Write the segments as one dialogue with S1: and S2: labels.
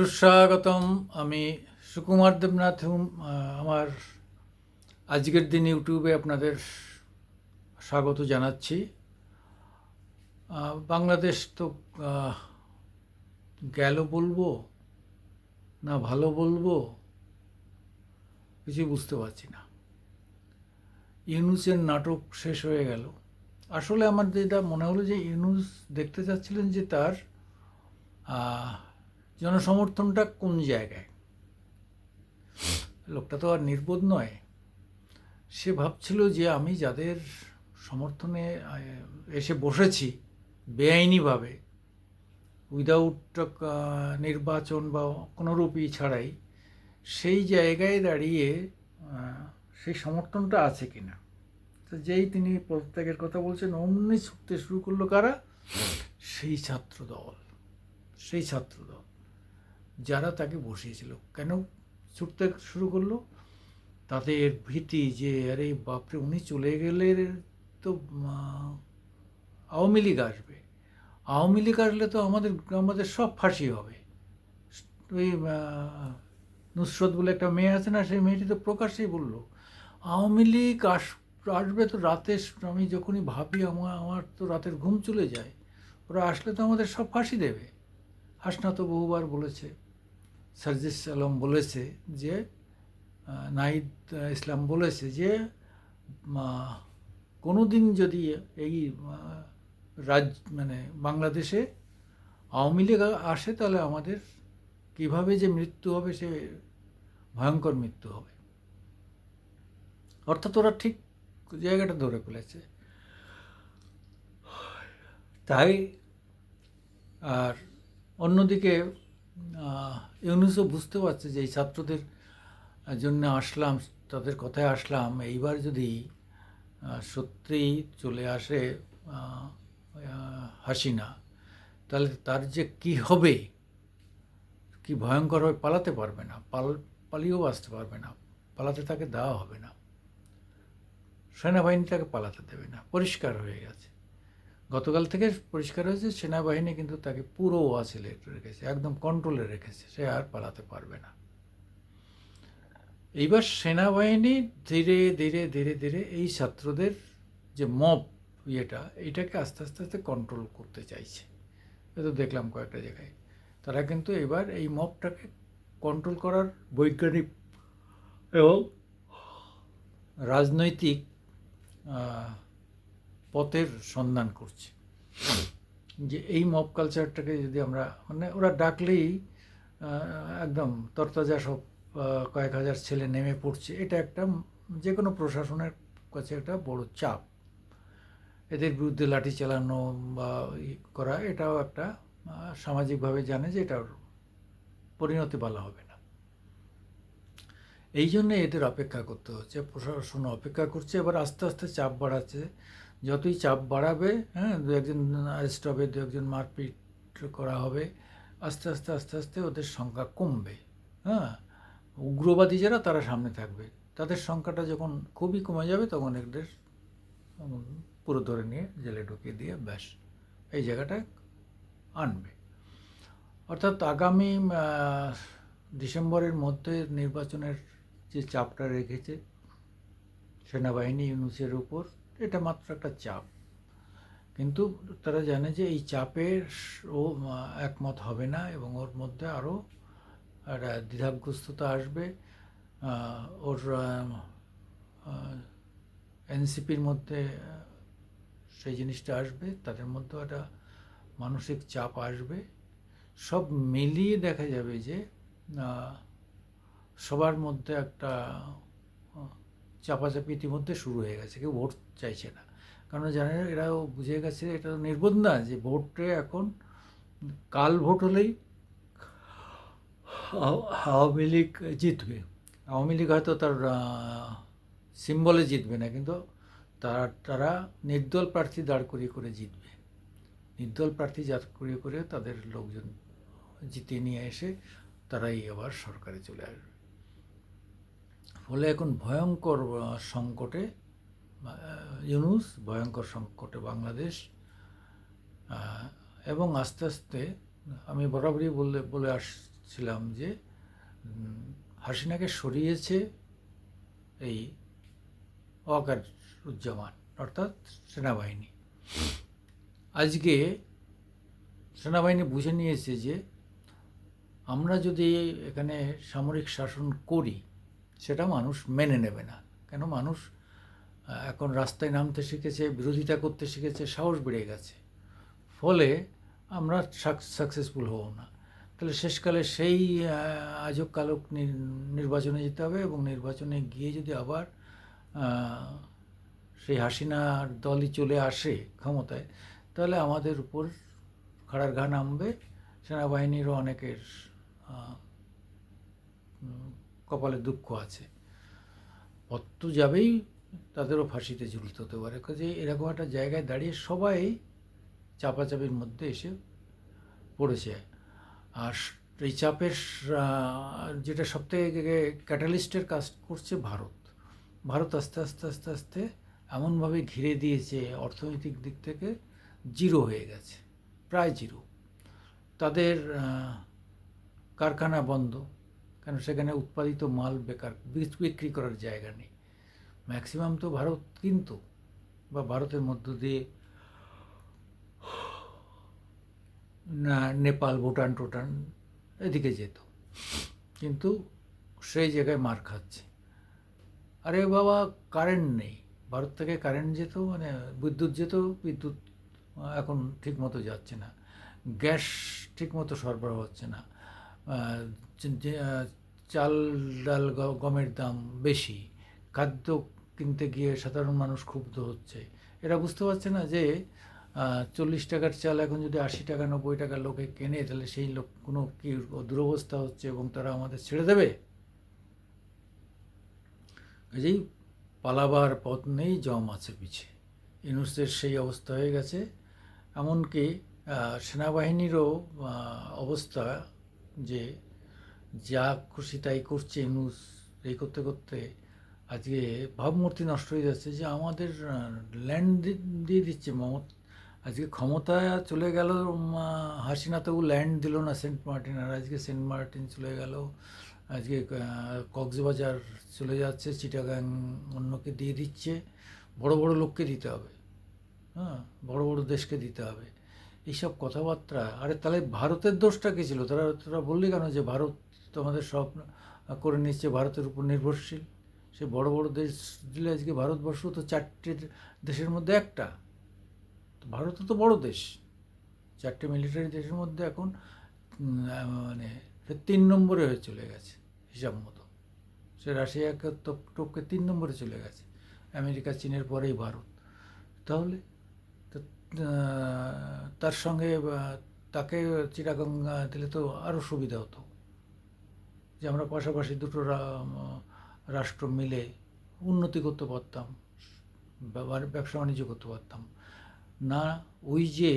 S1: সুস্বাগতম। আমি সুকুমার দেবনাথ আমার আজকের দিন ইউটিউবে আপনাদের স্বাগত জানাচ্ছি। বাংলাদেশ তো গেল বলব না ভালো বলব কিছু বুঝতে পারছি না। ইউনুসের নাটক শেষ হয়ে গেল। আসলে আমার যেটা মনে হলো যে ইউনুস দেখতে চাচ্ছিলেন যে তার জনসমর্থনটা কোন জায়গায়? লোকটা তো আর নির্বোধ নয়। সে ভাবছিল যে আমি যাদের সমর্থনে এসে বসেছি বেআইনিভাবে উইদাউট নির্বাচন বা কোনোরূপই ছাড়াই, সেই জায়গায় দাঁড়িয়ে সেই সমর্থনটা আছে কি না তো যেই তিনি পদত্যাগের কথা বলছেন, অমনি ছুটতে শুরু করল কারা? সেই ছাত্র দল সেই ছাত্র দল যারা তাকে বসিয়েছিল। কেন ছুটতে শুরু করল? তাদের ভীতি যে, আরে বাপরে, উনি চলে গেলে তো আওয়ামী লীগ আসবে। আওয়ামী লীগ আসলে তো আমাদের আমাদের সব ফাঁসি হবে। ওই নুসরত বলে একটা মেয়ে আছে না, সেই মেয়েটি তো প্রকাশ্যেই বলল, আওয়ামী লীগ আস, আসবে তো রাতে, আমি যখনই ভাবি আমার আমার তো রাতের ঘুম চলে যায়। ওরা আসলে তো আমাদের সব ফাঁসি দেবে। হাসনা তো বহুবার বলেছে। সার্জিস আলম বলেছে যে নাহিদ ইসলাম বলেছে যে কোনো দিন যদি এই রাজ মানে বাংলাদেশে আওয়ামী লীগ আসে, তাহলে আমাদের কীভাবে যে মৃত্যু হবে, সে ভয়ঙ্কর মৃত্যু হবে। অর্থাৎ ওরা ঠিক জায়গাটা ধরে ফেলেছে। তাই, আর অন্যদিকে ইউনুসও বুঝতে পারছে যে এই ছাত্রদের জন্য আসলাম তাদের কথায় আসলাম। এইবার যদি আহ, সত্যিই চলে আসে হাসিনা তাহলে তার যে কি হবে কি ভয়ঙ্কর হবে পালাতে পারবে না পাল পালিয়েও বাঁচতে পারবে না পালাতে তাকে দেওয়া হবে না সেনাবাহিনী তাকে পালাতে দেবে না পরিষ্কার হয়ে গেছে। গতকাল থেকে পরিষ্কার হয়েছে, সেনাবাহিনী কিন্তু তাকে পুরো ওয়াসিলে রেখেছে, একদম কন্ট্রোলে রেখেছে, সে আর পালাতে পারবে না। এইবার সেনাবাহিনী ধীরে ধীরে ধীরে ধীরে এই ছাত্রদের যে মব ইয়েটা, এটাকে আস্তে আস্তে আস্তে কন্ট্রোল করতে চাইছে। এ তো দেখলাম কয়েকটা জায়গায়। তারা কিন্তু এবার এই মবটাকে কন্ট্রোল করার বৈজ্ঞানিক এবং রাজনৈতিক পথের সন্ধান করছে। যে এই মব কালচারটাকে যদি আমরা মানে ওরা ডাকলেই একদম তরতাজা সব কয়েক হাজার ছেলে নেমে পড়ছে। এটা একটা যে কোনো প্রশাসনের কাছে একটা বড় চাপ। এদের বিরুদ্ধে লাঠি চালানো বা করা, এটাও একটা সামাজিকভাবে জানে যে এটার পরিণতি ভালো হবে না। এই জন্য এদের অপেক্ষা করতে হচ্ছে। প্রশাসন অপেক্ষা করছে, এবার আস্তে আস্তে চাপ বাড়াচ্ছে। যতই চাপ বাড়াবে হ্যাঁ দু একজন অ্যারেস্ট হবে দু একজন মারপিট করা হবে আস্তে আস্তে আস্তে আস্তে ওদের সংখ্যা কমবে হ্যাঁ। উগ্রবাদী যারা তারা সামনে থাকবে। তাদের সংখ্যাটা যখন খুবই কমে যাবে তখন উম, পুরো ধরে নিয়ে জেলে ঢুকিয়ে দিয়ে ব্যাস এই জায়গাটা আনবে। অর্থাৎ আগামী ডিসেম্বরের মধ্যে নির্বাচনের যে চাপটা রেখেছে সেনাবাহিনী ইউনুসের উপর এটা মাত্র একটা চাপ। কিন্তু তারা জানে যে এই চাপের ও একমত হবে না এবং ওর মধ্যে আরও একটা দ্বিধাগ্রস্ততা আসবে। ওর এনসিপির মধ্যে সেই জিনিসটা আসবে, তাদের মধ্যেও একটা মানসিক চাপ আসবে। সব মিলিয়ে দেখা যাবে যে সবার মধ্যে একটা চাপাচাপি ইতিমধ্যে শুরু হয়ে গেছে, কেউ ভোট চাইছে না। কারণ জানে এরাও বুঝে গেছে, এটা নির্বোধ না যে ভোটে এখন কাল ভোট হলেই আওয়ামী লীগ জিতবে। আওয়ামী লীগ হয়তো তার সিম্বলে জিতবে না, কিন্তু তার, তারা নির্দল প্রার্থী দাঁড় করিয়ে করে জিতবে। নির্দল প্রার্থী দাঁড় করিয়ে করে তাদের লোকজন জিতে নিয়ে এসে তারাই আবার সরকারে চলে আসবে। ফলে এখন ভয়ঙ্কর সংকটে ইউনুস, ভয়ঙ্কর সংকটে বাংলাদেশ এবং আস্তে আস্তে আমি বরাবরই বলে বলে আসছিলাম যে হাসিনাকে সরিয়েছে এই ওয়াকার উজ্জামান অর্থাৎ সেনাবাহিনী। আজকে সেনাবাহিনী বুঝে নিয়েছে যে, আমরা যদি এখানে সামরিক শাসন করি সেটা মানুষ মেনে নেবে না। কেন? মানুষ এখন রাস্তায় নামতে শিখেছে, বিরোধিতা করতে শিখেছে, সাহস বেড়ে গেছে। ফলে আমরা সাকসেসফুল হব না। তাহলে শেষকালে সেই আজব কালক নির- নির্বাচনে যেতে হবে এবং নির্বাচনে গিয়ে যদি আবার সেই হাসিনার দলই চলে আসে ক্ষমতায়, তাহলে আমাদের উপর খাড়ার ঘা নামবে। সেনাবাহিনীরও অনেকের কপালে দুঃখ আছে। পথ তো যাবেই তাদেরও ফাঁসিতে ঝুলতে হতে পারে। কাজে এরকম একটা জায়গায় দাঁড়িয়ে সবাই চাপাচাপির মধ্যে এসে পড়েছে। আর এই চাপের যেটা সবথেকে ক্যাটালিস্টের কাজ করছে ভারত। ভারত আস্তে আস্তে আস্তে আস্তে এমনভাবে ঘিরে দিয়েছে, অর্থনৈতিক দিক থেকে জিরো হয়ে গেছে, প্রায় জিরো। তাদের কারখানা বন্ধ। কেন সেখানে উৎপাদিত মাল বেকার বিক- বিক্রি করার জায়গা নেই। ম্যাক্সিমাম তো ভারত কিন্তু, বা ভারতের মধ্য দিয়ে নেপাল, ভুটান, টুটান এদিকে যেত। কিন্তু সেই জায়গায় মার খাচ্ছে। আরে বাবা কারেন্ট নেই। ভারত থেকে কারেন্ট যেত মানে বিদ্যুৎ যেত, বিদ্যুৎ এখন ঠিক মতো যাচ্ছে না। গ্যাস ঠিক মতো সরবরাহ হচ্ছে না। চাল ডাল গমের দাম বেশি, খাদ্য কিনতে গিয়ে সাধারণ মানুষ ক্ষুব্ধ হচ্ছে। এরা বুঝতে পারছে না যে চল্লিশ টাকার চাল এখন যদি আশি টাকা, নব্বই টাকা লোকে কেনে, তাহলে সেই লোক কোনো কি দুরবস্থা হচ্ছে এবং তারা আমাদের ছেড়ে দেবে? কাজেই পালাবার পথ নেই, জম আছে পিছে। ইউনুসের সেই অবস্থা হয়ে গেছে। এমনকি সেনাবাহিনীরও অবস্থা যে যা খুশি তাই করছে ইউনুস, এই করতে করতে আজকে ভাবমূর্তি নষ্ট হয়ে যাচ্ছে যে আমাদের ল্যান্ড দিয়ে দিচ্ছে মমতা। আজকে ক্ষমতা চলে গেল হাসিনা তবু ল্যান্ড দিল না সেন্ট মার্টিন, আর আজকে সেন্ট মার্টিন চলে গেল, আজকে কক্সবাজার চলে যাচ্ছে, চিটাগাং অন্যকে দিয়ে দিচ্ছে। বড় বড় লোককে দিতে হবে হ্যাঁ বড় বড় দেশকে দিতে হবে। এইসব কথাবার্তা? আরে তাহলে ভারতের দোষটা কী ছিল? তারা, তোরা বললি কেন যে ভারত তোমাদের সব করে নিচ্ছে, ভারতের উপর নির্ভরশীল? সে বড় বড় দেশ দিলে আজকে ভারতবর্ষ তো চারটে দেশের মধ্যে একটা। ভারত তো বড় দেশ। চারটে মিলিটারি দেশের মধ্যে এখন মানে তিন নম্বরে হয়ে চলে গেছে, হিসাব মতো। সে রাশিয়াকে টপকে তিন নম্বরে চলে গেছে। আমেরিকা, চীনের পরেই ভারত। তাহলে তার সঙ্গে তাকে আহ, দিলে তো আরও সুবিধা হতো। যে আমরা পাশাপাশি দুটো রাষ্ট্র মিলে উন্নতি করতে পারতাম ব্যবসা বাণিজ্য করতে পারতাম। না ওই যে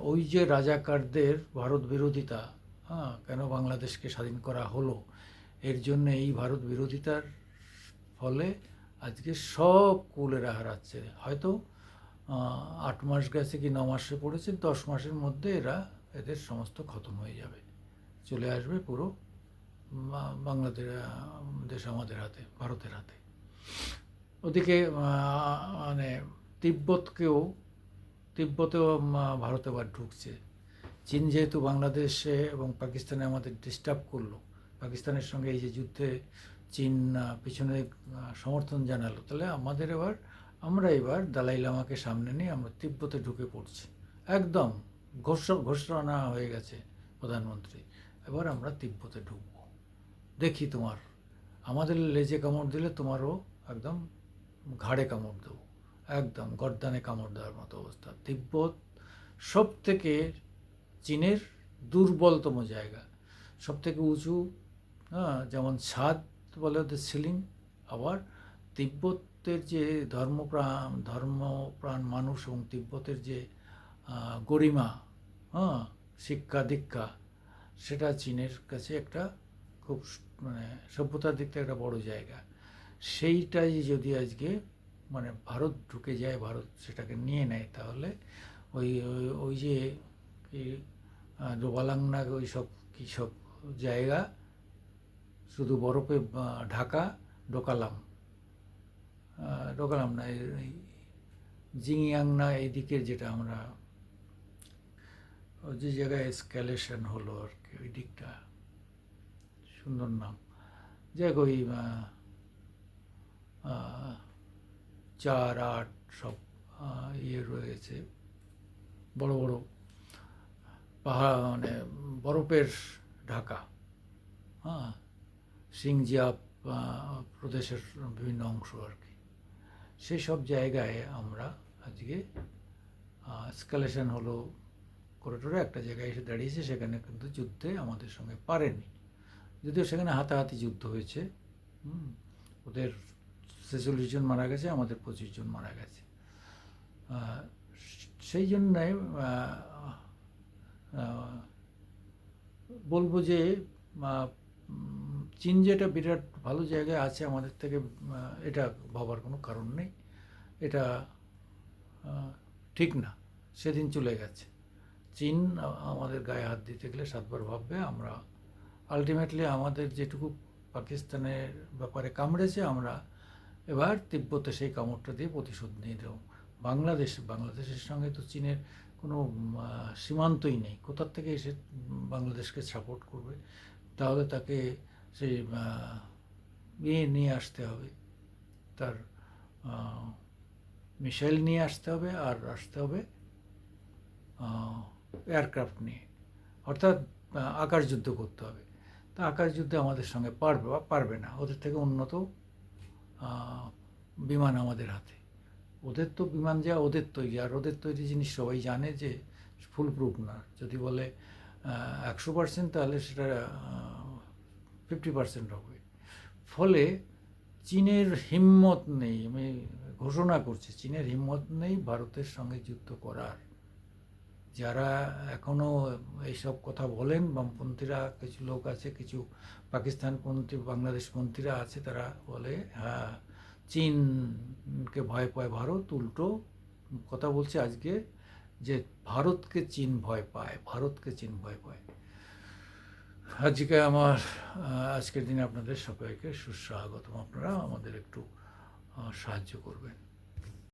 S1: ওই যে রাজাকারদের ভারত বিরোধিতা হ্যাঁ কেন বাংলাদেশকে স্বাধীন করা হলো এর জন্য এই ভারত বিরোধিতার ফলে আজকে সব কুলেরা হারাচ্ছে হয়তো আট মাস গেছে কি ন মাসে পড়েছে দশ মাসের মধ্যে এরা এদের সমস্ত খতম হয়ে যাবে। চলে আসবে পুরো বাংলাদেশ দেশ আমাদের হাতে, ভারতের হাতে। ওদিকে মানে তিব্বতকেও, তিব্বতেও ভারত এবার ঢুকছে। চীন যেহেতু বাংলাদেশে এবং পাকিস্তানে আমাদের ডিস্টার্ব করল, পাকিস্তানের সঙ্গে এই যে যুদ্ধে চীন পিছনে সমর্থন জানালো, তাহলে আমাদের এবার আমরা এবার দালাই লামাকে সামনে নিয়ে আমরা তিব্বতে ঢুকে পড়ছি। একদম ঘোষণা ঘোষণা হয়ে গেছে প্রধানমন্ত্রী। এবার আমরা তিব্বতে ঢুকবো। দেখি তোমার, আমাদের লেজে কামড় দিলে তোমারও একদম ঘাড়ে কামড় দেবো। একদম গর্দানে কামড় দেওয়ার মতো অবস্থা। তিব্বত সব থেকে চীনের দুর্বলতম জায়গা। সব থেকে উঁচু হ্যাঁ যেমন ছাদ বলে ওদের সিলিং। আবার তিব্বতের যে ধর্মপ্রাণ ধর্মপ্রাণ মানুষ এবং তিব্বতের যে গরিমা হ্যাঁ শিক্ষা, দীক্ষা, সেটা চীনের কাছে একটা খুব মানে সভ্যতার দিক থেকে একটা বড় জায়গা। সেইটাই যদি আজকে মানে ভারত ঢুকে যায়, ভারত সেটাকে নিয়ে নেয় তাহলে ওই, ওই- যে কি ডোবালাংনা ওই সব কী সব জায়গা, শুধু বরফে ঢাকা ডোকালাম আহ, ডোকালাম না এই- এই জিংয়াং না এই দিকের যেটা আমরা যে জায়গায় এসক্যালেশন হলো আর কি ওই দিকটা সুন্দর নাম। যাই ওই চার আট সব ইয়ে রয়েছে বড় বড় পাহাড় মানে বরফের ঢাকা হ্যাঁ সিংজিয়াপ আহ, প্রদেশের বিভিন্ন অংশ আর কি। সেই সব জায়গায় আমরা আজকে স্কেলেশন হলো করিডোরে একটা জায়গায় এসে দাঁড়িয়েছে, সেখানে কিন্তু যুদ্ধে আমাদের সঙ্গে পারেনি। যদিও সেখানে হাতাহাতি যুদ্ধ হয়েছে ওদের ছেচল্লিশ জন মারা গেছে, আমাদের পঁচিশ জন মারা গেছে। সেই জন্যে বলব যে চীন যেটা বিরাট ভালো জায়গায় আছে আমাদের থেকে এটা ভাবার কোনো কারণ নেই। এটা ঠিক না, সেদিন চলে গেছে। চীন আমাদের গায়ে হাত দিতে গেলে সাতবার ভাববে, আমরা আলটিমেটলি আমাদের যেটুকু পাকিস্তানের ব্যাপারে কামড়েছে, আমরা এবার তিব্বতে সেই কামড়টা দিয়ে প্রতিশোধ নিয়ে দেবো বাংলাদেশ, বাংলাদেশের সঙ্গে তো চীনের কোনো সীমান্তই নেই। কোথার থেকে এসে বাংলাদেশকে সাপোর্ট করবে? তাহলে তাকে আহ, ইয়ে নিয়ে আসতে হবে। তার মিসাইল নিয়ে আসতে হবে আর আসতে হবে এয়ারক্রাফট নিয়ে। অর্থাৎ আকাশ যুদ্ধ করতে হবে। তা আকাশ যুদ্ধে আমাদের সঙ্গে পারবে বা পারবে না। ওদের থেকে উন্নত বিমান আমাদের হাতে। ওদের তো বিমান যা ওদের তৈরি। আর ওদের তৈরি জিনিস সবাই জানে যে ফুল প্রুফ না। যদি বলে একশো পার্সেন্ট তাহলে সেটা ফিফটি পার্সেন্ট হবে ফলে চীনের হিম্মত নেই, আমি ঘোষণা করছি, চীনের হিম্মত নেই ভারতের সঙ্গে যুদ্ধ করার। যারা এখনও এইসব কথা বলেন, বামপন্থীরা, কিছু লোক আছে, কিছু পাকিস্তানপন্থী, বাংলাদেশপন্থীরা আছে, তারা বলে হ্যাঁ চীনকে ভয় পায় ভারত, উল্টো কথা বলছে আজকে যে ভারতকে চীন ভয় পায়, ভারতকে চীন ভয় পায়। আজকে আমার আজকের দিনে আপনাদের সবাইকে সুস্বাগতম। আপনারা আমাদের একটু সাহায্য করবেন।